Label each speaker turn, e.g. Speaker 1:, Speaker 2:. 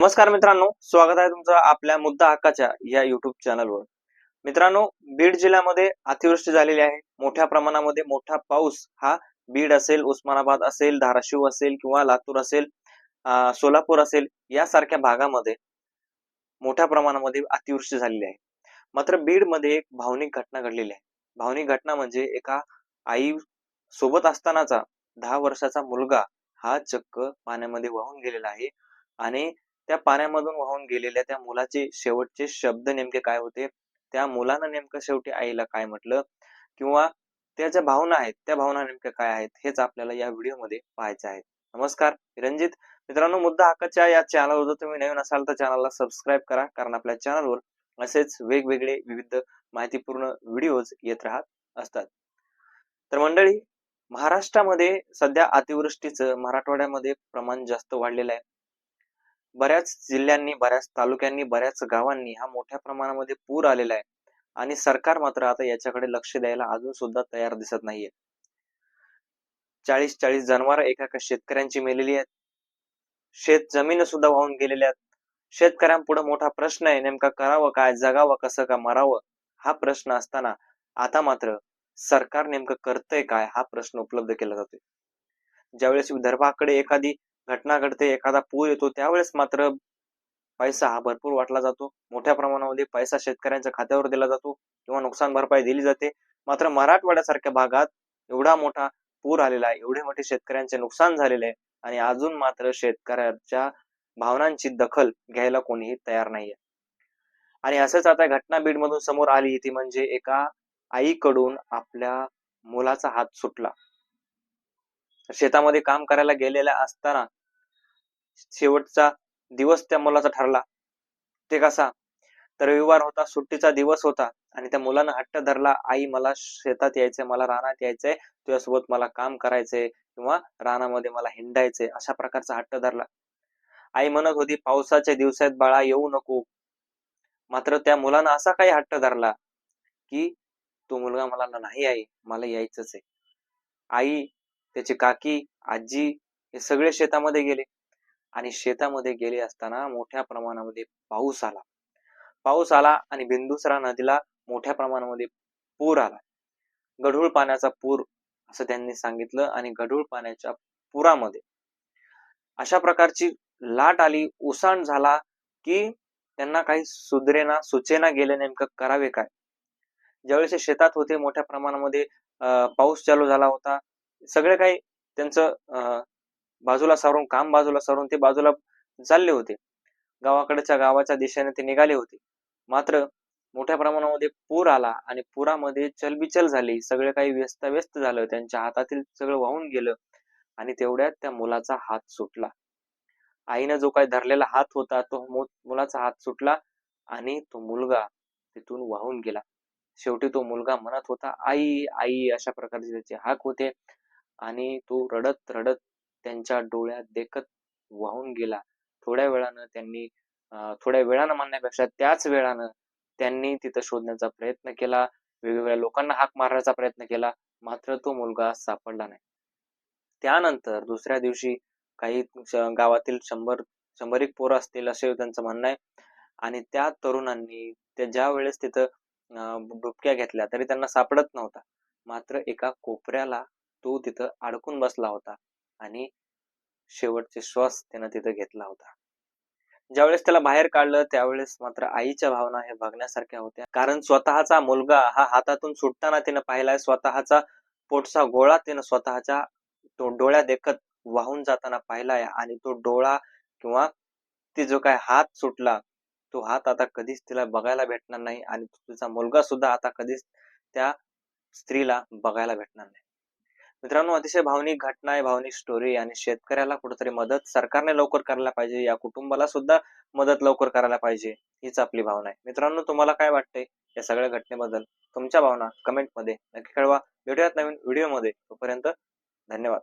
Speaker 1: नमस्कार मित्रांनो स्वागत आहे तुमचं आपल्या मुद्दा हक्काच्या या युट्यूब चॅनलवर मित्रांनो बीड जिल्ह्यामध्ये अतिवृष्टी झालेली आहे. मोठ्या प्रमाणामध्ये मोठा पाऊस हा बीड असेल उस्मानाबाद असेल धाराशिव असेल किंवा लातूर असेल सोलापूर असेल यासारख्या भागामध्ये मोठ्या प्रमाणामध्ये अतिवृष्टी झालेली आहे. मात्र बीडमध्ये एक भावनिक घटना घडलेली आहे. भावनिक घटना म्हणजे एका आई सोबत असतानाचा दहा वर्षाचा मुलगा हा चक्क पाण्यामध्ये वाहून गेलेला आहे आणि त्या पाण्यामधून वाहून गेलेल्या त्या मुलाचे शेवटचे शब्द नेमके काय होते? त्या मुलानं नेमकं शेवटी आईला काय म्हटलं? किंवा त्या ज्या भावना आहेत त्या भावना नेमक्या काय आहेत? हेच आपल्याला या व्हिडिओमध्ये पाहायचे आहेत नमस्कार रंजित मित्रांनो मुद्दा हक्काच्या या चॅनलवर जर तुम्ही नवीन असाल तर चॅनलला सबस्क्राईब करा कारण आपल्या चॅनलवर असेच वेगवेगळे विविध माहितीपूर्ण व्हिडिओज येत राहत असतात. तर मंडळी महाराष्ट्रामध्ये सध्या अतिवृष्टीचं मराठवाड्यामध्ये प्रमाण जास्त वाढलेलं आहे. बऱ्याच जिल्ह्यांनी बऱ्याच तालुक्यांनी बऱ्याच गावांनी हा मोठ्या प्रमाणामध्ये पूर आलेला आहे. आणि सरकार मात्र आता याच्याकडे लक्ष द्यायला अजून सुद्धा तयार दिसत नाहीये. चाळीस चाळीस जनावर एका एका शेतकऱ्यांची मेलेली आहेत. शेत जमीन सुद्धा वाहून गेलेल्या आहेत. शेतकऱ्यांपुढे मोठा प्रश्न आहे नेमका करावं काय जगावं कसं का मरावं? हा प्रश्न असताना आता मात्र सरकार नेमकं करतंय काय हा प्रश्न उपलब्ध केला जातोय. ज्यावेळेस विदर्भाकडे एखादी घटना घडते एखादा पूर येतो त्यावेळेस मात्र पैसा हा भरपूर वाटला जातो. मोठ्या प्रमाणामध्ये पैसा शेतकऱ्यांच्या खात्यावर दिला जातो किंवा नुकसान भरपाई दिली जाते. मात्र मराठवाड्यासारख्या भागात एवढा मोठा पूर आलेला आहे एवढे मोठे शेतकऱ्यांचे नुकसान झालेले आहे आणि अजून मात्र शेतकऱ्यांच्या भावनांची दखल घ्यायला कोणीही तयार नाहीये. आणि असंच आता घटना बीडमधून समोर आली ती म्हणजे एका आईकडून आपल्या मुलाचा हात सुटला. शेतामध्ये काम करायला गेलेल्या असताना शेवटचा दिवस त्या मुलाचा ठरला. ते कसा? तर रविवार होता सुट्टीचा दिवस होता आणि त्या मुलानं हट्ट धरला आई मला शेतात यायचंय मला रानात यायचंय तुझ्यासोबत मला काम करायचंय किंवा रानामध्ये मला हिंडायचंय अशा प्रकारचा हट्ट धरला. आई म्हणत होती पावसाच्या दिवसात बाळा येऊ नको. मात्र त्या मुलानं असा काही हट्ट धरला की तो मुलगा मला नाही आई मला यायचंच आहे. आई त्याची काकी आजी हे सगळे शेतामध्ये गेले. आणि शेतामध्ये गेले असताना मोठ्या प्रमाणामध्ये पाऊस आला. पाऊस आला आणि बिंदुसरा नदीला मोठ्या प्रमाणामध्ये पूर आला. गढूळ पाण्याचा पूर असं त्यांनी सांगितलं आणि गढूळ पाण्याच्या पुरामध्ये अशा प्रकारची लाट आली उसाण झाला की त्यांना काही सुधरेना सुचेना गेले नेमकं करावे काय? ज्यावेळेस शेतात होते मोठ्या प्रमाणामध्ये अं, पाऊस चालू झाला होता सगळे काही त्यांचं अं, बाजूला सारून काम बाजूला सारून ते बाजूला चालले होते. गावाकडच्या गावाच्या दिशेने ते निघाले होते. मात्र मोठ्या प्रमाणामध्ये पूर आला आणि पुरामध्ये चलबिचल झाली. सगळे काही व्यस्तव्यस्त झालं. त्यांच्या हातातील सगळं वाहून गेलं आणि तेवढ्यात त्या मुलाचा हात सुटला. आईनं जो काही धरलेला हात होता तो मु- मुलाचा हात सुटला आणि तो मुलगा तिथून वाहून गेला. शेवटी तो मुलगा म्हणत होता आई आई अशा प्रकारचे त्याचे हाक होते आणि तो रडत रडत त्यांच्या डोळ्यात देखत वाहून गेला. थोड्या वेळानं त्यांनी थोड्या वेळानं म्हणण्यापेक्षा त्याच वेळानं त्यांनी तिथं शोधण्याचा प्रयत्न केला. वेगवेगळ्या लोकांना हाक मारण्याचा प्रयत्न केला. मात्र तो मुलगा सापडला नाही. त्यानंतर दुसऱ्या दिवशी काही गावातील शंभर शंभर एक पोरं असतील असे त्यांचं म्हणणं आहे. आणि त्या तरुणांनी त्या ज्या वेळेस तिथं अं, डुबक्या घेतल्या तरी त्यांना सापडत नव्हता. मात्र एका कोपऱ्याला तो तिथं अडकून बसला होता. आणि शेवटचे श्वास त्यानं तिथं घेतला होता. ज्यावेळेस त्याला बाहेर काढलं त्यावेळेस मात्र आईच्या भावना हे बघण्यासारख्या होत्या. कारण स्वतःचा मुलगा हा हातातून सुटताना तिनं पाहिलाय स्वतःचा पोटचा गोळा तिनं स्वतःच्या तो डोळ्या देखत वाहून जाताना पाहिलाय आणि तो डोळा किंवा ती जो काय हात सुटला तो हात आता कधीच तिला बघायला भेटणार नाही आणि तिचा मुलगा सुद्धा आता कधीच त्या स्त्रीला बघायला भेटणार नाही. मित्रांनो अतिशय भावनिक घटना आहे भावनिक स्टोरी आणि शेतकऱ्याला कुठेतरी मदत सरकारने लवकर करायला पाहिजे. या कुटुंबाला सुद्धा मदत लवकर करायला पाहिजे हीच आपली भावना आहे. मित्रांनो तुम्हाला काय वाटते या सगळ्या घटनेबद्दल? तुमच्या भावना कमेंटमध्ये नक्की कळवा. भेटूयात नवीन व्हिडिओमध्ये तोपर्यंत धन्यवाद.